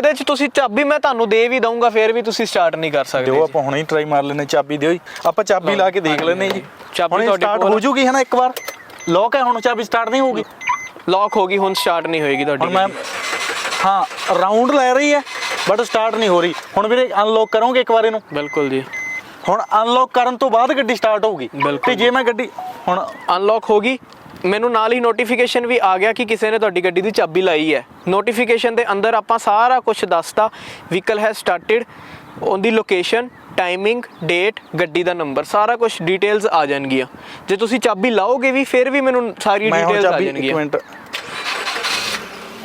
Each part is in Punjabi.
ਇਹਦੇ 'ਚ ਤੁਸੀਂ ਚਾਬੀ ਮੈਂ ਤੁਹਾਨੂੰ ਦੇ ਵੀ ਦਊਂਗਾ ਫਿਰ ਵੀ ਤੁਸੀਂ ਸਟਾਰਟ ਨਹੀਂ ਕਰ ਸਕਦੇ ਦਿਓ ਜੀ। ਆਪਾਂ ਹੁਣੇ ਹੀ ਟਰਾਈ ਮਾਰ ਲੈਨੇ ਚਾਬੀ ਦਿਓ ਜੀ। ਆਪਾਂ ਚਾਬੀ ਲਾ ਕੇ ਦੇਖ ਲੈਨੇ ਜੀ। ਚਾਬੀ ਹੁਣ ਸਟਾਰਟ ਹੋ ਜੂਗੀ ਹੈ ਨਾ ਇੱਕ ਵਾਰ? ਲੋਕ ਹੈ ਹੁਣ ਚਾਬੀ ਸਟਾਰਟ ਨਹੀਂ ਹੋਊਗੀ? ਲੌਕ ਹੋ ਗਈ ਹੁਣ ਸਟਾਰਟ ਨਹੀਂ ਹੋਏਗੀ ਹੁਣ ਤੁਹਾਡੀ ਮੈਂ ਹਾਂ ਰਾਉਂਡ ਲੈ ਰਹੀ ਹੈ ਬਟ ਸਟਾਰਟ ਨਹੀਂ ਹੋ ਰਹੀ। ਹੁਣ ਵੀਰੇ ਅਨਲੌਕ ਕਰੋਗੇ ਇੱਕ ਵਾਰ ਇਹਨੂੰ? ਬਿਲਕੁਲ ਜੀ। ਹੁਣ ਅਨਲੌਕ ਕਰਨ ਤੋਂ ਬਾਅਦ ਗੱਡੀ ਸਟਾਰਟ ਹੋਊਗੀ। ਤੇ ਜੇ ਮੈਂ ਗੱਡੀ ਹੁਣ ਅਨਲੌਕ ਹੋ ਗਈ ਮੈਨੂੰ ਨਾਲ ਹੀ ਨੋਟੀਫਿਕੇਸ਼ਨ ਵੀ ਆ ਗਿਆ ਕਿ ਕਿਸੇ ਨੇ ਤੁਹਾਡੀ ਗੱਡੀ ਦੀ ਚਾਬੀ ਲਾਈ ਹੈ। ਨੋਟੀਫਿਕੇਸ਼ਨ ਦੇ ਅੰਦਰ ਆਪਾਂ ਸਾਰਾ ਕੁਝ ਦੱਸਤਾ। ਵਹੀਕਲ ਹੈ ਸਟਾਰਟਡ ਉਹਦੀ ਲੋਕੇਸ਼ਨ ਟਾਈਮਿੰਗ ਡੇਟ ਗੱਡੀ ਦਾ ਨੰਬਰ ਸਾਰਾ ਕੁਝ ਡਿਟੇਲਸ ਆ ਜਾਣਗੀਆਂ। ਜੇ ਤੁਸੀਂ ਚਾਬੀ ਲਾਓਗੇ ਵੀ ਫਿਰ ਵੀ ਮੈਨੂੰ ਸਾਰੀ ਡਿਟੇਲਸ ਆ ਚਾਬੀ ਇੱਕ ਜਾਣਗੀਆਂ। ਮਿੰਟ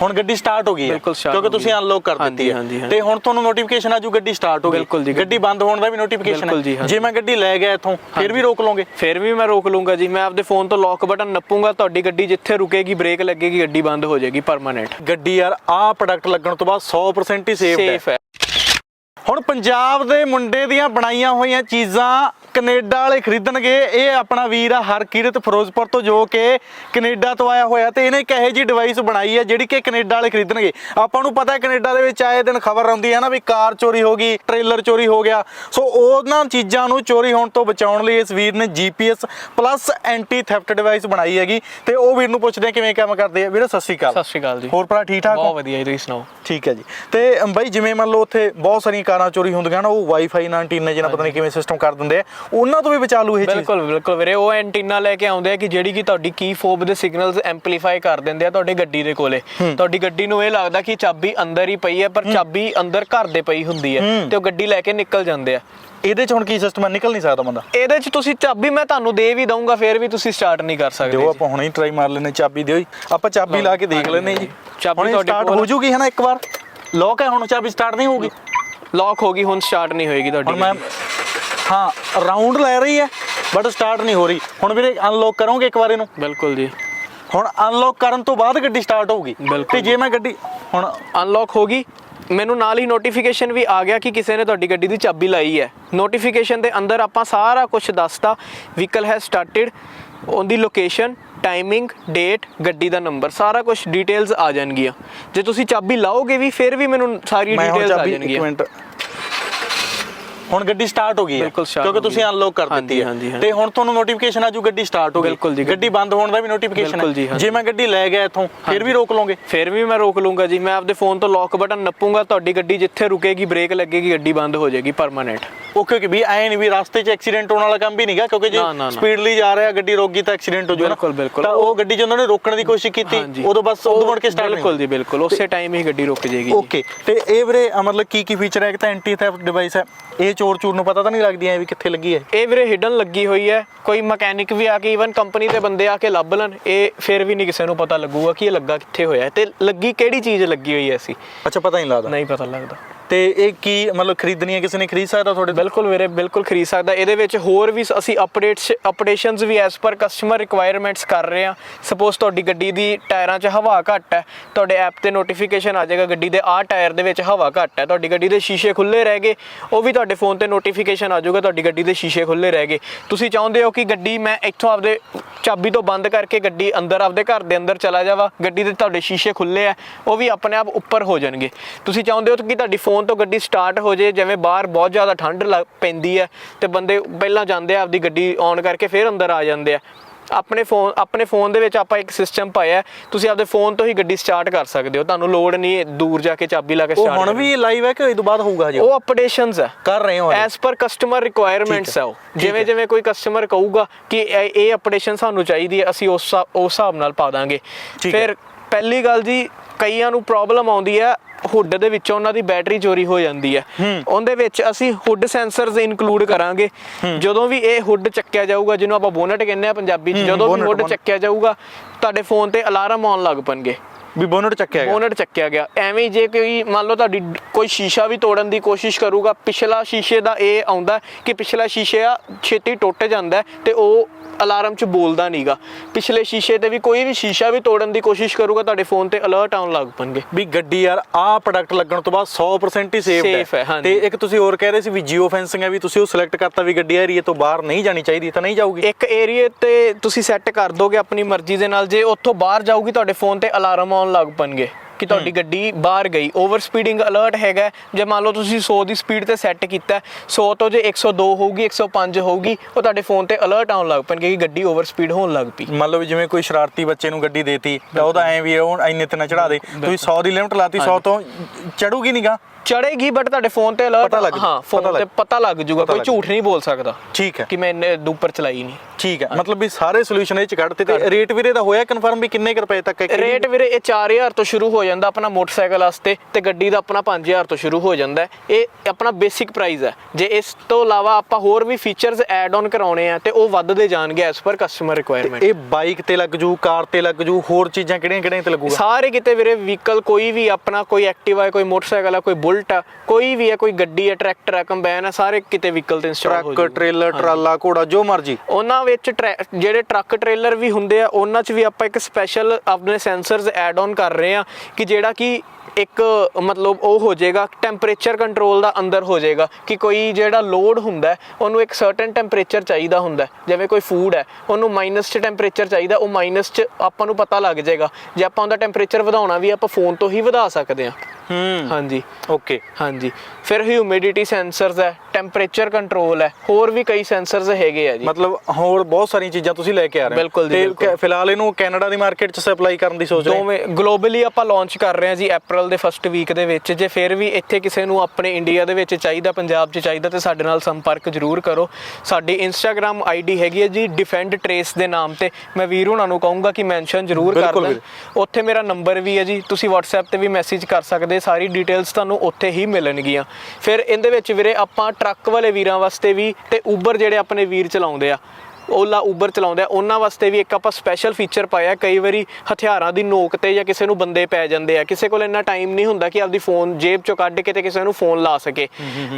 ਹੁਣ ਗੱਡੀ ਸਟਾਰਟ ਹੋ ਗਈ ਹੈ ਕਿਉਂਕਿ ਤੁਸੀਂ। ਅਨਲੌਕ ਕਰ ਦਿੱਤੀ ਹੈ। ਤੇ ਹੁਣ ਤੁਹਾਨੂੰ ਨੋਟੀਫਿਕੇਸ਼ਨ ਆਜੂ ਗੱਡੀ ਸਟਾਰਟ ਹੋ ਗਈ। ਗੱਡੀ ਬੰਦ ਹੋਣ ਦਾ ਵੀ ਨੋਟੀਫਿਕੇਸ਼ਨ ਹੈ। ਜੇ ਮੈਂ ਗੱਡੀ ਲੈ ਗਿਆ ਇੱਥੋਂ ਫਿਰ ਵੀ ਰੋਕ ਲਓਗੇ? ਫਿਰ ਵੀ ਮੈਂ ਰੋਕ ਲੂੰਗਾ ਜੀ। ਮੈਂ ਆਪਦੇ ਫੋਨ ਤੋਂ ਲੌਕ ਬਟਨ ਨੱਪੂੰਗਾ ਤੁਹਾਡੀ ਗੱਡੀ ਜਿੱਥੇ ਰੁਕੇਗੀ ਬ੍ਰੇਕ ਲੱਗੇਗੀ ਗੱਡੀ ਬੰਦ ਹੋ ਜਾਏਗੀ ਪਰਮਾਨੈਂਟ ਗੱਡੀ ਯਾਰ ਆਹ ਪ੍ਰੋਡਕਟ ਲੱਗਣ ਤੋਂ ਬਾਅਦ 100% ਹੀ ਸੇਫ ਹੈ। ਸੇਫ ਹੈ। ਹੁਣ ਪੰਜਾਬ ਦੇ ਮੁੰਡੇ ਦੀਆਂ ਬਣਾਈਆਂ ਹੋਈਆਂ ਚੀਜ਼ਾਂ ਕੈਨੇਡਾ ਵਾਲੇ ਖਰੀਦਣਗੇ। ਇਹ ਆਪਣਾ ਵੀਰ ਆ ਹਰਕੀਰਤ ਫਿਰੋਜ਼ਪੁਰ ਤੋਂ ਜੋ ਕਿ ਕੈਨੇਡਾ ਤੋਂ ਆਇਆ ਹੋਇਆ ਤੇ ਇਹਨੇ ਕਹੇ ਜੀ ਡਿਵਾਈਸ ਬਣਾਈ ਹੈ ਜਿਹੜੀ ਕਿ ਕੈਨੇਡਾ ਵਾਲੇ ਖਰੀਦਣਗੇ। ਆਪਾਂ ਨੂੰ ਪਤਾ ਹੈ ਕੈਨੇਡਾ ਦੇ ਵਿੱਚ ਆਏ ਦਿਨ ਖਬਰ ਆਉਂਦੀ ਹੈ ਨਾ ਵੀ ਕਾਰ ਚੋਰੀ ਹੋ ਗਈ ਟ੍ਰੇਲਰ ਚੋਰੀ ਹੋ ਗਿਆ। ਸੋ ਉਹਨਾਂ ਚੀਜ਼ਾਂ ਨੂੰ ਚੋਰੀ ਹੋਣ ਤੋਂ ਬਚਾਉਣ ਲਈ ਇਸ ਵੀਰ ਨੇ GPS plus anti theft device ਬਣਾਈ ਹੈਗੀ ਤੇ ਉਹ ਵੀਰ ਨੂੰ ਪੁੱਛਦੇ ਆ ਕਿਵੇਂ ਕੰਮ ਕਰਦੇ ਆ। ਵੀਰੇ ਸਤਿ ਸ਼੍ਰੀ ਅਕਾਲ। ਸਤਿ ਸ਼੍ਰੀ ਅਕਾਲ ਜੀ। ਹੋਰ ਭਰਾ ਠੀਕ ਠਾਕ ਬਹੁਤ ਵਧੀਆ ਜੀ ਤੁਸੀਂ ਸੁਣਾਓ? ਠੀਕ ਹੈ ਜੀ। ਤੇ ਬਾਈ ਜਿਵੇਂ ਮੰਨ ਲਓ ਉੱਥੇ ਬਹੁਤ ਸਾਰੀਆਂ ਕਾਰਾਂ ਚੋਰੀ ਹੁੰਦੀਆਂ ਨਾ ਉਹ ਵਾਈਫਾਈ ਨਾਲ ਐਂਟੀਨਾ ਜਿਹਨਾਂ ਪਤਾ ਨਹੀਂ ਕਿਵੇਂ ਸਿਸਟਮ ਕਰ ਦਿੰਦੇ ਆ। ਉਹਨਾਂ ਤੋਂ ਵੀ ਬਚਾ ਲੂ ਇਹ ਚੀਜ਼। ਬਿਲਕੁਲ ਬਿਲਕੁਲ ਵੀਰੇ। ਉਹ ਐਂਟੀਨਾ ਲੈ ਕੇ ਆਉਂਦੇ ਆ ਕਿ ਜਿਹੜੀ ਕਿ ਤੁਹਾਡੀ ਕੀ ਫੋਬ ਦੇ ਸਿਗਨਲਸ ਐਮਪਲੀਫਾਈ ਕਰ ਦਿੰਦੇ ਆ ਤੁਹਾਡੀ ਗੱਡੀ ਦੇ ਕੋਲੇ। ਤੁਹਾਡੀ ਗੱਡੀ ਨੂੰ ਇਹ ਲੱਗਦਾ ਕਿ ਚਾਬੀ ਅੰਦਰ ਹੀ ਪਈ ਹੈ ਪਰ ਚਾਬੀ ਅੰਦਰ ਘਰ ਦੇ ਪਈ ਹੁੰਦੀ ਹੈ। ਤੇ ਉਹ ਗੱਡੀ ਲੈ ਕੇ ਨਿਕਲ ਜਾਂਦੇ ਆ। ਇਹਦੇ ਚ ਹੁਣ ਕੀ ਸਿਸਟਮ ਹੈ ਨਿਕਲ ਨਹੀਂ ਸਕਦਾ ਬੰਦਾ। ਇਹਦੇ 'ਚ ਤੁਸੀਂ ਚਾਬੀ ਮੈਂ ਤੁਹਾਨੂੰ ਦੇ ਵੀ ਦਊਂਗਾ ਫਿਰ ਵੀ ਤੁਸੀਂ ਸਟਾਰਟ ਨਹੀਂ ਕਰ ਸਕਦੇ ਦਿਓ। ਆਪਾਂ ਹੁਣੇ ਹੀ ਟਰਾਈ ਮਾਰ ਲੈਨੇ ਚਾਬੀ ਦਿਓ ਜੀ। ਆਪਾਂ ਚਾਬੀ ਲਾ ਕੇ ਦੇਖ ਲੈਨੇ ਜੀ। ਚਾਬੀ ਹੁਣ ਤੁਹਾਡੇ ਸਟਾਰਟ ਕੋਲ- ਹੋ ਜੂਗੀ ਹੈ ਨਾ ਇੱਕ ਵਾਰ? ਲੋਕ ਹੈ ਹੁਣ ਚਾਬੀ ਸਟਾਰਟ ਨਹੀਂ ਹੋਊਗੀ। ਲੌਕ ਹੋ ਗਈ ਹੁਣ ਸਟਾਰਟ ਨਹੀਂ ਹੋਏਗੀ ਹੁਣ ਤੁਹਾਡੀ ਮੈਂ ਹਾਂ ਰਾਉਂਡ ਲੈ ਰਹੀ ਹੈ ਬਟ ਸਟਾਰਟ ਨਹੀਂ ਹੋ ਰਹੀ। ਹੁਣ ਵੀਰੇ ਅਨਲੌਕ ਕਰੋਗੇ ਇੱਕ ਵਾਰ ਇਹਨੂੰ? ਬਿਲਕੁਲ ਜੀ। ਹੁਣ ਅਨਲੌਕ ਕਰਨ ਤੋਂ ਬਾਅਦ ਗੱਡੀ ਸਟਾਰਟ ਹੋਊਗੀ। ਤੇ ਜੇ। ਮੈਂ ਗੱਡੀ ਹੁਣ ਅਨਲੌਕ ਹੋ ਗਈ ਮੈਨੂੰ ਨਾਲ ਹੀ ਨੋਟੀਫਿਕੇਸ਼ਨ ਵੀ ਆ ਗਿਆ ਕਿ ਕਿਸੇ ਨੇ ਤੁਹਾਡੀ ਗੱਡੀ ਦੀ ਚਾਬੀ ਲਾਈ ਹੈ। ਨੋਟੀਫਿਕੇਸ਼ਨ ਦੇ ਅੰਦਰ ਆਪਾਂ ਸਾਰਾ ਕੁਝ ਦੱਸਤਾ ਵਹੀਕਲ ਹੈ ਸਟਾਰਟਡ ਉਹਦੀ ਲੋਕੇਸ਼ਨ ਟਾਈਮਿੰਗ ਡੇਟ ਗੱਡੀ ਦਾ ਨੰਬਰ ਸਾਰਾ ਕੁਝ ਡਿਟੇਲਸ ਆ ਜਾਣਗੀਆਂ। ਜੇ ਤੁਸੀਂ ਚਾਬੀ ਲਾਓਗੇ ਵੀ ਫਿਰ ਵੀ ਮੈਨੂੰ ਸਾਰੀ ਡਿਟੇਲਸ ਆ ਚਾਬੀ ਇੱਕ ਜਾਣਗੀਆਂ। ਮਿੰਟ। ਹੁਣ ਗੱਡੀ ਸਟਾਰਟ ਹੋ ਗਈ ਹੈ ਕਿਉਂਕਿ ਤੁਸੀਂ। ਅਨਲੌਕ ਕਰ ਦਿੱਤੀ ਹੈ। ਤੇ ਹੁਣ ਤੁਹਾਨੂੰ ਨੋਟੀਫਿਕੇਸ਼ਨ ਆਜੂ ਗੱਡੀ ਸਟਾਰਟ ਹੋ ਗਈ। ਜੀ, ਗੱਡੀ ਬੰਦ ਹੋਣ ਦਾ ਵੀ ਨੋਟੀਫਿਕੇਸ਼ਨ ਜੀ, ਹੈ। ਜੇ ਮੈਂ ਗੱਡੀ ਲੈ ਗਿਆ ਇੱਥੋਂ ਫਿਰ ਵੀ ਰੋਕ ਲਓਗੇ? ਫਿਰ ਵੀ ਮੈਂ ਰੋਕ ਲੂੰਗਾ ਜੀ। ਮੈਂ ਆਪਦੇ ਫੋਨ ਤੋਂ ਲੌਕ ਬਟਨ ਨੱਪੂੰਗਾ ਤੁਹਾਡੀ ਗੱਡੀ ਜਿੱਥੇ ਰੁਕੇਗੀ ਬ੍ਰੇਕ ਲੱਗੇਗੀ ਗੱਡੀ ਬੰਦ ਹੋ ਜਾਏਗੀ ਪਰਮਾਨੈਂਟ ਓਕੇ ਕਿ ਵੀ ਐ ਨਹੀਂ ਵੀ ਰਸਤੇ 'ਚ ਐਕਸੀਡੈਂਟ ਹੋਣ ਵਾਲਾ ਕੰਮ ਵੀ ਨਹੀਂਗਾ ਕਿਉਂਕਿ ਜੇ। ਸਪੀਡਲੀ ਜਾ ਰਿਹਾ ਗੱਡੀ ਰੁਕ ਗਈ ਤਾਂ ਐਕਸੀਡੈਂਟ ਹੋ ਜਾਊਗਾ ਬਿਲਕੁਲ, ਬਿਲਕੁਲ। ਤਾਂ ਉਹ ਗੱਡੀ 'ਚ ਉਹਨਾਂ ਨੇ ਰੋਕਣ ਦੀ ਕੋਸ਼ਿਸ਼ ਕੀਤੀ ਉਦੋਂ ਬਸ ਉਦੋਂ ਮੁੜ ਕੇ ਸਟਾਰਟ ਬਿਲਕੁਲ ਜੀ ਬਿਲਕੁਲ ਉਸੇ ਟਾਈਮ ਹੀ ਗੱਡੀ ਰੁਕ ਜਾਏਗੀ ਜੀ। ਓਕੇ ਤੇ ਇਹ ਵੀਰੇ ਮਤਲਬ ਕੀ ਕੀ ਫੀਚਰ ਹੈ? ਇੱਕ ਤਾਂ ਐਂਟੀ ਥੈਫਟ ਡਿਵਾਈਸ ਹੈ। ਇਹ ਚੋਰ ਚੂਰ ਨੂੰ ਪਤਾ ਤਾਂ ਨਹੀਂ ਲੱਗਦੀ ਐ ਵੀ ਕਿੱਥੇ ਲੱਗੀ ਹੈ। ਇਹ ਵੀਰੇ ਹਿਡਨ ਲੱਗੀ ਹੋਈ ਹੈ। ਕੋਈ ਮਕੈਨਿਕ ਵੀ ਆ ਕੇ ਇਵਨ ਕੰਪਨੀ ਦੇ ਬੰਦੇ ਆ ਕੇ ਲੱਭ ਲੈਣ ਇਹ ਫਿਰ ਵੀ ਨਹੀਂ ਕਿਸੇ ਨੂੰ ਪਤਾ ਲੱਗੂਗਾ ਕਿ ਇਹ ਲੱਗਾ ਕਿੱਥੇ ਹੋਇਆ ਤੇ ਲੱਗੀ ਕਿਹੜੀ ਚੀਜ਼ ਲੱਗੀ ਹੋਈ ਹੈ ਅਸੀਂ ਅੱਛਾ ਪਤਾ ਨਹੀਂ ਲੱਗਦਾ। ਨਹੀਂ ਪਤਾ ਲੱਗਦਾ। ਤੇ ਇਹ ਕੀ ਮਤਲਬ ਖਰੀਦਣੀ ਹੈ? ਕਿਸੇ ਨੇ ਖਰੀਦ ਸਕਦਾ ਤੁਹਾਡੇ ਤੋਂ? ਬਿਲਕੁਲ ਵੀਰੇ, ਬਿਲਕੁਲ ਖਰੀਦ ਸਕਦਾ। ਇਹਦੇ ਵਿੱਚ ਹੋਰ ਵੀ ਅਸੀਂ ਅਪਡੇਟਸ ਅਪਡੇਸ਼ਨਸ ਵੀ ਐਸ ਪਰ ਕਸਟਮਰ ਰਿਕੁਆਇਰਮੈਂਟਸ ਕਰ ਰਹੇ ਹਾਂ। ਸਪੋਜ਼ ਤੁਹਾਡੀ ਗੱਡੀ ਦੀ ਟਾਇਰਾਂ 'ਚ ਹਵਾ ਘੱਟ ਹੈ, ਤੁਹਾਡੇ ਐਪ ਤੇ ਨੋਟੀਫਿਕੇਸ਼ਨ ਆ ਜਾਏਗਾ ਗੱਡੀ ਦੇ ਆਹ ਟਾਇਰ ਦੇ ਵਿੱਚ ਹਵਾ ਘੱਟ ਹੈ। ਤੁਹਾਡੀ ਗੱਡੀ ਦੇ ਸ਼ੀਸ਼ੇ ਖੁੱਲੇ ਰਹਿ ਗਏ, ਉਹ ਵੀ ਤੁਹਾਡੇ ਫੋਨ ਤੇ ਨੋਟੀਫਿਕੇਸ਼ਨ ਆ ਜਾਊਗਾ, ਤੁਹਾਡੀ ਗੱਡੀ ਦੇ ਸ਼ੀਸ਼ੇ ਖੁੱਲੇ ਰਹਿ ਗਏ। ਤੁਸੀਂ ਚਾਹੁੰਦੇ ਹੋ ਕਿ ਗੱਡੀ ਮੈਂ ਇੱਥੋਂ ਆਪਦੇ ਚਾਬੀ ਤੋਂ ਬੰਦ ਕਰਕੇ ਗੱਡੀ ਅੰਦਰ, ਆਪਦੇ ਘਰ ਦੇ ਅੰਦਰ ਚਲਾ ਜਾਵਾ, ਗੱਡੀ ਦੇ ਤੁਹਾਡੇ ਸ਼ੀਸ਼ੇ ਖੁੱਲੇ ਆ ਉਹ ਵੀ ਆਪਣੇ ਆਪ ਉੱਪਰ ਹੋ ਜਾਣਗੇ। ਤੁਸੀਂ ਚਾਹੁੰਦੇ ਹੋ ਕਿ ਤੁਹਾਡੀ ਫੋਨ ਤੋਂ ਗੱਡੀ ਸਟਾਰਟ ਹੋ ਜੇ ਜਿਵੇਂ ਬਾਹਰ ਬਹੁਤ ਜ਼ਿਆਦਾ ਠੰਡ ਪੈਂਦੀ ਹੈ ਤੇ ਬੰਦੇ ਪਹਿਲਾਂ ਜਾਂਦੇ ਆ ਆਪਦੀ ਗੱਡੀ ਔਨ ਕਰਕੇ ਫਿਰ ਅੰਦਰ ਆ ਜਾਂਦੇ ਆ। ਆਪਣੇ ਫੋਨ ਆਪਣੇ ਫੋਨ ਦੇ ਵਿੱਚ ਆਪਾਂ ਇੱਕ ਸਿਸਟਮ ਪਾਇਆ ਤੁਸੀਂ ਆਪਦੇ ਫੋਨ ਤੋਂ ਹੀ ਗੱਡੀ ਸਟਾਰਟ ਕਰ ਸਕਦੇ ਹੋ। ਤੁਹਾਨੂੰ ਲੋੜ ਨਹੀਂ ਦੂਰ ਜਾ ਕੇ ਚਾਬੀ ਲਾ ਕੇ ਉਹ ਸਟਾਰਟ ਹੁਣ ਵੀ ਲਾਈਵ ਹੈ ਕਿ ਇਹ ਤੋਂ ਬਾਅਦ ਹੋਊਗਾ ਜੀ ਉਹ ਅਪਡੇਸ਼ਨਸ ਹੈ। ਕਰ ਰਹੇ ਹੋ? ਐਸ ਪਰ ਕਸਟਮਰ ਰਿਕੁਆਇਰਮੈਂਟਸ ਹੈ। ਉਹ। ਜਿਵੇਂ ਜਿਵੇਂ ਕੋਈ ਕਸਟਮਰ ਕਹੂਗਾ ਕਿ ਇਹ- ਅਪਡੇਸ਼ਨ ਸਾਨੂੰ ਚਾਹੀਦੀ ਹੈ ਅਸੀਂ ਉਸ ਉਸ ਹਿਸਾਬ ਨਾਲ ਪਾ ਦਾਂਗੇ। ਫਿਰ ਪਹਿਲੀ ਗੱਲ ਜੀ ਕਈਆਂ ਨੂੰ ਪ੍ਰੋਬਲਮ ਆਉਂਦੀ ਹੈ ਹੁੱਡ ਦੇ ਵਿੱਚੋਂ ਉਹਨਾਂ ਦੀ ਬੈਟਰੀ ਚੋਰੀ ਹੋ ਜਾਂਦੀ ਹੈ। ਉਹਦੇ ਵਿੱਚ ਅਸੀਂ ਹੁੱਡ ਸੈਂਸਰਸ ਇਨਕਲੂਡ ਕਰਾਂਗੇ ਜਦੋਂ ਵੀ ਇਹ ਹੁੱਡ ਚੱਕਿਆ ਜਾਊਗਾ ਜਿਹਨੂੰ ਆਪਾਂ ਬੋਨਟ ਕਹਿੰਦੇ ਆ ਪੰਜਾਬੀ 'ਚ ਜਦੋਂ ਵੀ ਹੁੱਡ। ਚੱਕਿਆ ਜਾਊਗਾ ਤੁਹਾਡੇ ਫੋਨ ਤੇ ਅਲਾਰਮ ਆਉਣ ਲੱਗ ਪਣਗੇ ਵੀ ਬੋਨਟ ਚੱਕਿਆ ਗਿਆ। ਬੋਨਟ ਚੱਕਿਆ ਗਿਆ। ਐਵੇਂ ਜੇ ਕੋਈ ਮੰਨ ਲਓ ਤੁਹਾਡੀ ਕੋਈ ਸ਼ੀਸ਼ਾ ਵੀ ਤੋੜਨ ਦੀ ਕੋਸ਼ਿਸ਼ ਕਰੂਗਾ ਪਿਛਲਾ ਸ਼ੀਸ਼ੇ ਦਾ ਇਹ ਆਉਂਦਾ ਕਿ ਪਿਛਲਾ ਸ਼ੀਸ਼ਾ ਛੇਤੀ ਟੁੱਟ ਜਾਂਦਾ ਤੇ ਉਹ ਅਲਾਰਮ 'ਚ ਬੋਲਦਾ ਨਹੀਂਗਾ ਪਿਛਲੇ ਸ਼ੀਸ਼ੇ ਤੇ ਵੀ ਕੋਈ ਵੀ ਸ਼ੀਸ਼ਾ ਵੀ ਤੋੜਨ ਦੀ ਕੋਸ਼ਿਸ਼ ਕਰੂਗਾ ਤੁਹਾਡੇ ਫੋਨ ਤੇ ਅਲਰਟ ਆਉਣ ਲੱਗ ਪਣਗੇ। ਵੀ ਗੱਡੀ ਯਾਰ ਆਹ ਪ੍ਰੋਡਕਟ ਲੱਗਣ ਤੋਂ ਬਾਅਦ 100% ਹੀ ਸੇਫ ਹੈ। ਤੇ ਇੱਕ ਤੁਸੀਂ ਹੋਰ ਕਹਿ ਰਹੇ ਸੀ ਵੀ ਜੀਓ ਫੈਂਸਿੰਗ ਹੈ ਵੀ ਤੁਸੀਂ ਉਹ ਸਿਲੈਕਟ ਕਰਤਾ ਵੀ ਗੱਡੀ ਏਰੀਆ ਤੋਂ ਬਾਹਰ ਨਹੀਂ ਜਾਣੀ ਚਾਹੀਦੀ ਤਾਂ ਨਹੀਂ ਜਾਊਗੀ। ਇੱਕ ਏਰੀਏ ਤੇ ਤੁਸੀਂ ਸੈੱਟ ਕਰ ਦੋਗੇ ਆਪਣੀ ਮਰਜ਼ੀ ਦੇ ਨਾਲ ਜੇ ਉੱਥੋਂ ਬਾਹਰ ਜਾਊਗੀ ਤੁਹਾਡੇ ਫੋਨ ਤੇ ਅਲਾਰਮ ਆਉਣ ਲੱਗ ਪਣਗੇ ਕਿ ਤੁਹਾਡੀ ਗੱਡੀ ਬਾਹਰ ਗਈ। ਓਵਰ ਸਪੀਡਿੰਗ ਅਲਰਟ ਹੈਗਾ ਜੇ ਮੰਨ ਲਓ ਤੁਸੀਂ 100 ਦੀ ਸਪੀਡ ਤੇ ਸੈੱਟ ਕੀਤਾ 100 ਤੋਂ ਜੇ 102 ਹੋਊਗੀ 105 ਹੋਊਗੀ ਉਹ ਤੁਹਾਡੇ ਫੋਨ ਤੇ ਅਲਰਟ ਆਉਣ ਲੱਗ ਪੈਣਗੇ ਕਿ ਗੱਡੀ ਓਵਰ ਸਪੀਡ ਹੋਣ ਲੱਗ ਪਈ। ਮੰਨ ਲਓ ਵੀ ਜਿਵੇਂ ਕੋਈ ਸ਼ਰਾਰਤੀ ਬੱਚੇ ਨੂੰ ਗੱਡੀ ਦੇਤੀ ਤਾਂ ਉਹਦਾ ਐ ਵੀ ਉਹ ਇੰਨੇ ਤੇ ਨਾ ਚੜਾ ਦੇ। ਤੁਸੀਂ 100 ਦੀ ਲਿਮਟ ਲਾਤੀ 100 ਤੋਂ ਚੜੂਗੀ ਨਹੀਂਗਾ ਚੜੇਗੀ ਬਟ ਤੁਹਾਡੇ ਫੋਨ ਤੇ ਅਲਰਟ ਪਤਾ ਲੱਗ- ਹਾਂ ਫੋਨ ਤੇ ਪਤਾ ਲੱਗ ਜੂਗਾ ਕੋਈ ਝੂਠ ਨਹੀਂ ਬੋਲ ਸਕਦਾ ਠੀਕ ਹੈ। ਕਿ ਮੈਂ ਇੰਨੇ ਉੱਪਰ ਚਲਾਈ ਨਹੀਂ ਠੀਕ ਹੈ। ਮਤਲਬ ਵੀ ਸਾਰੇ ਸੋਲੂਸ਼ਨ ਇਹ ਚ ਕੱਢਤੇ ਤੇ ਰੇਟ ਵੀਰੇ ਦਾ ਹੋਇਆ ਕਨਫਰਮ ਵੀ ਕਿੰਨੇ ਰੁਪਏ ਤੱਕ ਹੈ ਰੇਟ ਵੀਰੇ ਇਹ 4000 ਤੋਂ ਸ਼ੁਰੂ ਹੋ ਜਾਂਦਾ ਆਪਣਾ ਮੋਟਰਸਾਈਕਲ ਵਾਸਤੇ ਤੇ ਗੱਡੀ ਦਾ ਆਪਣਾ 5000 ਤੋਂ ਸ਼ੁਰੂ ਹੋ ਜਾਂਦਾ। ਇਹ ਆਪਣਾ ਬੇਸਿਕ ਪ੍ਰਾਈਸ ਹੈ। ਜੇ ਇਸ ਤੋਂ ਇਲਾਵਾ ਆਪਾਂ ਹੋਰ ਵੀ ਫੀਚਰਸ ਐਡ ਆਨ ਕਰਾਉਣੇ ਆ ਤੇ ਉਹ ਵੱਧਦੇ ਜਾਣਗੇ ਐਸ ਪਰ ਕਸਟਮਰ ਰਿਕੁਆਇਰਮੈਂਟ ਇਹ ਬਾਈਕ ਤੇ ਲੱਗ ਜੂ ਕਾਰ ਤੇ ਲੱਗ ਜੂ ਹੋਰ ਚੀਜ਼ਾਂ ਕਿਹੜੀਆਂ ਕਿਹੜੀਆਂ ਤੇ ਲੱਗੂਗਾ? ਸਾਰੇ ਕਿਤੇ ਵੀਰੇ ਵਹੀਕਲ ਕੋਈ ਵੀ ਆਪਣਾ ਕੋਈ ਐਕਟਿਵਾ ਹੈ ਕੋਈ ਮੋਟਰਸਾਈਕਲ ਹੈ ਕੋਈ ਬੁਲਟ ਹੈ ਕੋਈ ਵੀ ਹੈ ਕੋਈ ਗੱਡੀ ਹੈ ਟਰੈਕਟਰ ਹੈ ਕੰਬਾਈਨ ਹੈ ਸਾਰੇ ਕਿਤੇ ਵਹੀਕਲ ਤੇ ਇੰਸਟਾਲ ਹੋ ਟਰੱਕ ਟ੍ਰੇਲਰ ਟਰਾਲਾ ਘੋੜਾ ਜੋ ਮਰਜ਼ੀ। ਉਹਨਾਂ ਵਿੱਚ ਟਰੈ- ਜਿਹੜੇ ਟਰੱਕ ਟ੍ਰੇਲਰ ਵੀ ਹੁੰਦੇ ਆ, ਉਹਨਾਂ 'ਚ ਵੀ ਆਪਾਂ ਇੱਕ ਸਪੈਸ਼ਲ ਆਪਣੇ ਸੈਂਸਰਸ ਐਡ ਆਨ ਕਰ ਰਹੇ ਆ ਕਿ ਜਿਹੜਾ ਕਿ ਇੱਕ ਮਤਲਬ ਉਹ ਹੋ ਜਾਏਗਾ ਟੈਂਪਰੇਚਰ ਕੰਟਰੋਲ ਦਾ ਅੰਦਰ ਹੋ ਜਾਏਗਾ ਕਿ ਕੋਈ ਜਿਹੜਾ ਲੋਡ ਹੁੰਦਾ ਉਹਨੂੰ ਇੱਕ ਸਰਟਨ ਟੈਂਪਰੇਚਰ ਚਾਹੀਦਾ ਹੁੰਦਾ। ਜਿਵੇਂ ਕੋਈ ਫੂਡ ਹੈ ਉਹਨੂੰ ਮਾਈਨਸ 'ਚ ਟੈਂਪਰੇਚਰ ਚਾਹੀਦਾ ਉਹ ਮਾਈਨਸ 'ਚ ਆਪਾਂ ਨੂੰ ਪਤਾ ਲੱਗ ਜਾਏਗਾ। ਜੇ ਆਪਾਂ ਉਹਦਾ ਟੈਂਪਰੇਚਰ ਵਧਾਉਣਾ ਵੀ ਆਪਾਂ ਫੋਨ ਤੋਂ ਹੀ ਵਧਾ ਸਕਦੇ ਹਾਂ। ਹੂੰ। ਹਾਂਜੀ। ਓਕੇ ਹਾਂਜੀ। ਫਿਰ ਹਿਊਮਿਡਿਟੀ ਸੈਂਸਰਸ ਹੈ ਟੈਂਪਰੇਚਰ ਕੰਟਰੋਲ ਹੈ ਹੋਰ ਵੀ ਕਈ ਸੈਂਸਰਸ ਹੈਗੇ ਆ ਜੀ। ਮਤਲਬ ਹੋਰ ਬਹੁਤ ਸਾਰੀਆਂ ਚੀਜ਼ਾਂ ਤੁਸੀਂ ਲੈ ਕੇ ਆ ਰਹੇ ਹੋ। ਬਿਲਕੁਲ ਜੀ, ਤੇ ਫਿਲਹਾਲ ਇਹਨੂੰ ਕੈਨੇਡਾ ਦੀ ਮਾਰਕੀਟ 'ਚ ਸਪਲਾਈ ਕਰਨ ਦੀ ਸੋਚ ਰਹੇ ਹੋ? ਦੋਵੇਂ ਗਲੋਬਲੀ ਆਪਾਂ ਲਾਂਚ ਕਰ ਰਹੇ ਹਾਂ ਜੀ April ਦੇ ਫਸਟ ਵੀਕ ਦੇ ਵਿੱਚ ਜੇ ਫਿਰ ਵੀ ਇੱਥੇ ਕਿਸੇ ਨੂੰ ਆਪਣੇ ਇੰਡੀਆ ਦੇ ਵਿੱਚ ਚਾਹੀਦਾ ਪੰਜਾਬ 'ਚ ਚਾਹੀਦਾ ਤੇ ਸਾਡੇ ਨਾਲ ਸੰਪਰਕ ਜ਼ਰੂਰ ਕਰੋ। ਸਾਡੀ Instagram ਆਈਡੀ ਹੈਗੀ ਹੈ ਜੀ ਡਿਫੈਂਡ ਟਰੇਸ ਦੇ ਨਾਮ ਤੇ। ਮੈਂ ਵੀਰ ਹੁਣਾਂ ਨੂੰ ਕਹੂੰਗਾ ਕਿ ਮੈਂਸ਼ਨ ਜ਼ਰੂਰ ਕਰ ਦੇਣ। ਉੱਥੇ ਮੇਰਾ ਨੰਬਰ ਵੀ ਹੈ ਜੀ ਤੁਸੀਂ WhatsApp ਤੇ ਵੀ ਮੈਸੇਜ ਕਰ ਸਕਦੇ ਸਾਰੀ ਡਿਟੇਲਸ ਤੁਹਾਨੂੰ ਉੱਥੇ ਹੀ ਮਿਲਣਗੀਆਂ। ਫਿਰ ਇਹਦੇ ਵਿੱਚ ਵੀਰੇ ਆਪਾਂ ਟਰੱਕ ਵਾਲੇ ਵੀਰਾਂ ਵਾਸਤੇ ਵੀ ਤੇ Uber ਜਿਹੜੇ ਆਪਣੇ ਵੀਰ ਚਲਾਉਂਦੇ ਆ। ਓਲਾ ਉਬਰ ਚਲਾਉਂਦੇ ਆ ਉਹਨਾਂ ਵਾਸਤੇ ਵੀ ਇੱਕ ਆਪਾਂ ਸਪੈਸ਼ਲ ਫੀਚਰ ਪਾਇਆ ਕਈ ਵਾਰੀ ਹਥਿਆਰਾਂ ਦੀ ਨੋਕ ਤੇ ਜਾਂ ਕਿਸੇ ਨੂੰ ਬੰਦੇ ਪੈ ਜਾਂਦੇ ਆ। ਕਿਸੇ ਕੋਲ ਇੰਨਾ ਟਾਈਮ ਨਹੀਂ ਹੁੰਦਾ ਕਿ ਆਪਦੀ ਫੋਨ ਜੇਬ ਚੋਂ ਕੱਢ ਕੇ ਤੇ ਕਿਸੇ ਨੂੰ ਫੋਨ ਲਾ ਸਕੇ।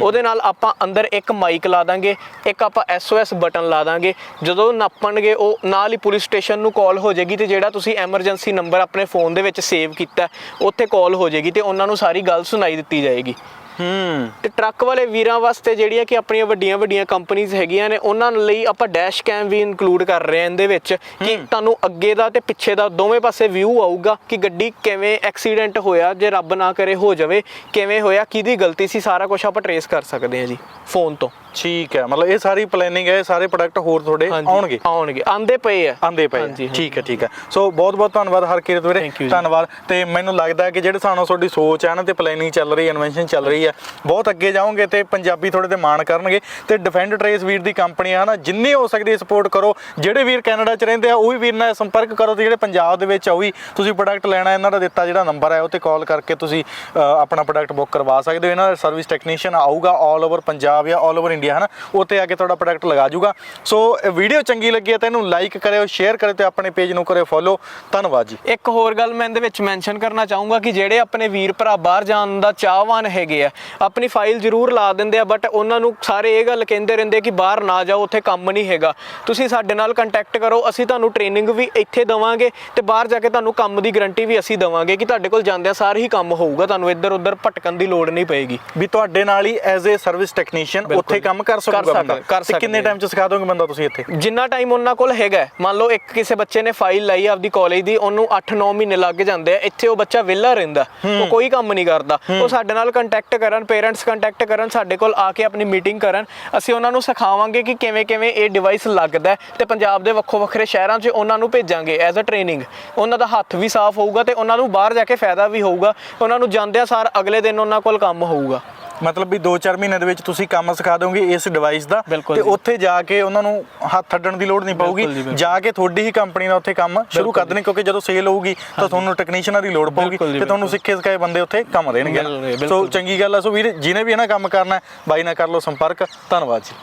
ਉਹਦੇ ਨਾਲ ਆਪਾਂ ਅੰਦਰ ਇੱਕ ਮਾਈਕ ਲਾ ਦਾਂਗੇ ਇੱਕ ਆਪਾਂ SOS ਬਟਨ ਲਾ ਦਾਂਗੇ। ਜਦੋਂ ਨਾਪਣਗੇ ਉਹ ਨਾਲ ਹੀ ਪੁਲਿਸ ਸਟੇਸ਼ਨ ਨੂੰ ਕਾਲ ਹੋ ਜਾਏਗੀ ਤੇ ਜਿਹੜਾ ਤੁਸੀਂ ਐਮਰਜੈਂਸੀ ਨੰਬਰ ਆਪਣੇ ਫੋਨ ਦੇ ਵਿੱਚ ਸੇਵ ਕੀਤਾ ਉੱਥੇ ਕਾਲ ਹੋ ਜਾਏਗੀ ਤੇ ਉਹਨਾਂ ਨੂੰ ਸਾਰੀ ਗੱਲ ਸੁਣਾਈ ਦਿੱਤੀ ਜਾਏਗੀ। ਹੂੰ। ਤੇ ਟਰੱਕ ਵਾਲੇ ਵੀਰਾਂ ਵਾਸਤੇ ਜਿਹੜੀਆਂ ਕਿ ਆਪਣੀਆਂ ਵੱਡੀਆਂ ਵੱਡੀਆਂ ਕੰਪਨੀਆਂ ਹੈਗੀਆਂ ਨੇ ਉਹਨਾਂ ਲਈ ਆਪਾਂ ਡੈਸ਼ ਕੈਮ ਵੀ ਇਨਕਲੂਡ ਕਰ ਰਹੇ ਹਾਂ ਇਹਦੇ ਵਿੱਚ ਕਿ ਤੁਹਾਨੂੰ ਅੱਗੇ ਦਾ ਤੇ ਪਿੱਛੇ ਦਾ ਦੋਵੇਂ ਪਾਸੇ ਵਿਊ ਆਊਗਾ ਕਿ ਗੱਡੀ ਕਿਵੇਂ ਐਕਸੀਡੈਂਟ ਹੋਇਆ ਜੇ ਰੱਬ ਨਾ ਕਰੇ ਹੋ ਜਾਵੇ ਕਿਵੇਂ ਹੋਇਆ ਕਿਹਦੀ ਗਲਤੀ ਸੀ ਸਾਰਾ ਕੁਝ ਆਪਾਂ ਟਰੇਸ ਕਰ ਸਕਦੇ ਹਾਂ ਜੀ ਫੋਨ ਤੋਂ। ਠੀਕ ਹੈ ਮਤਲਬ ਇਹ ਸਾਰੀ ਪਲੈਨਿੰਗ ਹੈ ਇਹ ਸਾਰੇ ਪ੍ਰੋਡਕਟ ਹੋਰ ਤੁਹਾਡੇ ਆਉਣਗੇ? ਆਉਣਗੇ ਆਂਦੇ ਪਏ ਆ। ਆਂਦੇ ਪਏ। ਠੀਕ ਹੈ ਠੀਕ ਹੈ। ਸੋ ਬਹੁਤ ਬਹੁਤ ਧੰਨਵਾਦ ਹਰਕੀਰਤ ਵੀਰੇ। ਧੰਨਵਾਦ। ਤੇ ਮੈਨੂੰ ਲੱਗਦਾ ਹੈ ਕਿ ਜਿਹੜੇ ਸਾਨੂੰ ਤੁਹਾਡੀ ਸੋਚ ਹੈ ਨਾ ਤੇ ਪਲੈਨਿੰਗ ਚੱਲ ਰਹੀ ਹੈ ਇਨਵੈਂਸ਼ਨ ਚੱਲ ਰਹੀ ਹੈ ਬਹੁਤ ਅੱਗੇ ਜਾਓਗੇ ਤੇ ਪੰਜਾਬੀ ਥੋੜੇ ਤੇ ਮਾਣ ਕਰਨਗੇ। ਤੇ ਡਿਫੈਂਡ ਟਰੇਸ ਵੀਰ ਦੀ ਕੰਪਨੀ ਆ ਨਾ ਜਿੰਨੀ ਹੋ ਸਕਦੀ ਸਪੋਰਟ ਕਰੋ ਜਿਹੜੇ ਵੀਰ ਕੈਨੇਡਾ 'ਚ ਰਹਿੰਦੇ ਆ ਉਹ ਵੀ ਵੀਰ ਨਾਲ ਸੰਪਰਕ ਕਰੋ ਤੇ ਜਿਹੜੇ ਪੰਜਾਬ ਦੇ ਵਿੱਚ ਆ ਉਹ ਵੀ ਤੁਸੀਂ ਪ੍ਰੋਡਕਟ ਲੈਣਾ ਇਹਨਾਂ ਦਾ ਦਿੱਤਾ ਜਿਹੜਾ ਨੰਬਰ ਹੈ ਉਹ ਤੇ ਕਾਲ ਕਰਕੇ ਤੁਸੀਂ ਆਪਣਾ ਪ੍ਰੋਡਕਟ ਬੁੱਕ ਕਰਵਾ ਸਕਦੇ ਹੋ। ਇਹਨਾਂ ਦਾ ਸਰਵਿਸ ਟੈਕਨੀਸ਼ੀਅਨ ਆਊਗਾ ਆਲ ਓਵਰ ਪੰਜਾਬ ਜਾਂ ਆਲ ਓਵਰ ਇੰਡੀਆ ਹਨਾ? ਉੱਥੇ ਆ ਕੇ ਤੁਹਾਡਾ ਪ੍ਰੋਡਕਟ ਲਗਾ ਜੂਗਾ। ਸੋ ਵੀਡੀਓ ਚੰਗੀ ਲੱਗੀ ਹੈ ਤਾਂ ਇਹਨੂੰ ਲਾਈਕ ਕਰਿਓ ਸ਼ੇਅਰ ਕਰਿਓ ਤੇ ਆਪਣੇ ਪੇਜ ਨੂੰ ਕਰਿਓ ਫੋਲੋ ਧੰਨਵਾਦ ਜੀ। ਇੱਕ ਹੋਰ ਗੱਲ ਮੈਂ ਇਹਦੇ ਵਿੱਚ ਮੈਂਸ਼ਨ ਕਰਨਾ ਚਾਹੂੰਗਾ ਕਿ ਜਿਹੜੇ ਆਪਣੇ ਵੀਰ ਭਰਾ ਬਾਹਰ ਜਾਣ ਦਾ ਚਾਹਵਾਨ ਹੈਗੇ ਆ ਆਪਣੀ ਫਾਈਲ ਜ਼ਰੂਰ ਲਾ ਦਿੰਦੇ ਆ ਬਟ ਉਹਨਾਂ ਨੂੰ ਸਾਰੇ ਇਹ ਗੱਲ ਕਹਿੰਦੇ ਰਹਿੰਦੇ ਕਿ ਬਾਹਰ ਨਾ ਜਾਓ ਉੱਥੇ ਕੰਮ ਨਹੀਂ ਹੈਗਾ। ਤੁਸੀਂ ਸਾਡੇ ਨਾਲ ਕੰਟੈਕਟ ਕਰੋ ਅਸੀਂ ਤੁਹਾਨੂੰ ਟ੍ਰੇਨਿੰਗ ਵੀ ਇੱਥੇ ਦਵਾਂਗੇ ਤੇ ਬਾਹਰ ਜਾ ਕੇ ਤੁਹਾਨੂੰ ਕੰਮ ਦੀ ਗਾਰੰਟੀ ਵੀ ਅਸੀਂ ਦਵਾਂਗੇ ਕਿ ਤੁਹਾਡੇ ਕੋਲ ਜਾਂਦਿਆਂ ਸਾਰ ਹੀ ਕੰਮ ਹੋਊਗਾ ਤੁਹਾਨੂੰ ਇੱਧਰ ਉੱਧਰ ਭਟਕਣ ਦੀ ਲੋੜ ਨਹੀਂ ਪਏਗੀ। ਵੀ ਤੁਹਾਡੇ ਨਾਲ ਹੀ ਐਜ਼ ਅ ਸਰਵਿਸ ਟੈਕਨੀਸ਼ੀਅਨ। ਉੱਥੇ ਕੰਮ ਕਰ ਸਕੂਗਾ ਬੰਦਾ? ਤੇ ਕਿੰਨੇ ਟਾਈਮ 'ਚ ਸਿਖਾ ਦੋਗੇ ਬੰਦਾ ਤੁਸੀਂ ਇੱਥੇ? ਜਿੰਨਾ ਟਾਈਮ ਉਹਨਾਂ ਕੋਲ ਹੈਗਾ ਮੰਨ ਲਓ ਇੱਕ ਕਿਸੇ ਬੱਚੇ ਨੇ ਫਾਈਲ ਲਾਈ ਆਪਦੀ ਕਾਲਜ ਦੀ ਉਹਨੂੰ 8-9 ਮਹੀਨੇ ਲੱਗ ਜਾਂਦੇ ਆ ਇੱਥੇ ਉਹ ਬੱਚਾ ਵਿਹਲਾ ਰਹਿੰਦਾ ਉਹ ਕੋਈ ਕੰਮ ਨਹੀਂ ਕਰਦਾ। ਉਹ ਸਾਡੇ ਨਾਲ ਕੰਟੈਕਟ ਕਰਨ ਪੇਰੈਂਟਸ ਕੰਟੈਕਟ ਕਰਨ ਸਾਡੇ ਕੋਲ ਆ ਕੇ ਆਪਣੀ ਮੀਟਿੰਗ ਕਰਨ। ਅਸੀਂ ਉਹਨਾਂ ਨੂੰ ਸਿਖਾਵਾਂਗੇ ਕਿ ਕਿਵੇਂ ਕਿਵੇਂ ਇਹ ਡਿਵਾਈਸ ਲੱਗਦਾ ਤੇ ਪੰਜਾਬ ਦੇ ਵੱਖੋ ਵੱਖਰੇ ਸ਼ਹਿਰਾਂ 'ਚ ਉਹਨਾਂ ਨੂੰ ਭੇਜਾਂਗੇ ਐਜ਼ ਅ ਟ੍ਰੇਨਿੰਗ ਉਹਨਾਂ ਦਾ ਹੱਥ ਵੀ ਸਾਫ਼ ਹੋਊਗਾ ਤੇ ਉਹਨਾਂ ਨੂੰ ਬਾਹਰ ਜਾ ਕੇ ਫਾਇਦਾ ਵੀ ਹੋਊਗਾ। ਉਹਨਾਂ ਨੂੰ ਜਾਂਦਿਆਂ ਸਾਰ ਅਗਲੇ ਦਿਨ ਉਹਨਾਂ ਕੋਲ ਕੰਮ ਹੋਊਗਾ। ਮਤਲਬ ਵੀ 2-4 ਮਹੀਨੇ ਦੇ ਵਿੱਚ ਤੁਸੀਂ ਕੰਮ ਸਿਖਾ ਦੋਗੇ ਇਸ ਡਿਵਾਈਸ ਦਾ ਤੇ। ਉੱਥੇ ਜਾ ਕੇ ਉਹਨਾਂ ਨੂੰ ਹੱਥ ਅੱਡਣ ਦੀ ਲੋੜ ਨਹੀਂ ਪਊਗੀ। ਜੀ, ਕੇ ਤੁਹਾਡੀ ਹੀ ਕੰਪਨੀ ਦਾ ਉੱਥੇ ਕੰਮ ਸ਼ੁਰੂ ਕਰ ਦੇਣੀ ਕਿਉਂਕਿ ਜਦੋਂ ਸੇਲ ਹੋਊਗੀ ਤਾਂ ਤੁਹਾਨੂੰ ਟੈਕਨੀਸ਼ੀਅਨਾਂ ਦੀ ਲੋੜ ਪਊਗੀ ਤੇ ਤੁਹਾਨੂੰ ਸਿੱਖੇ ਸਿਖਾਏ ਬੰਦੇ ਉੱਥੇ ਕੰਮ ਦੇਣਗੇ। ਸੋ। ਚੰਗੀ ਗੱਲ ਆ। ਸੋ ਵੀਰ ਜਿਹਨੇ ਵੀ ਇਹਨਾਂ ਕੰਮ ਕਰਨਾ ਬਾਈ ਨਾਲ ਕਰ ਲਓ ਸੰਪਰਕ। ਧੰਨਵਾਦ ਜੀ।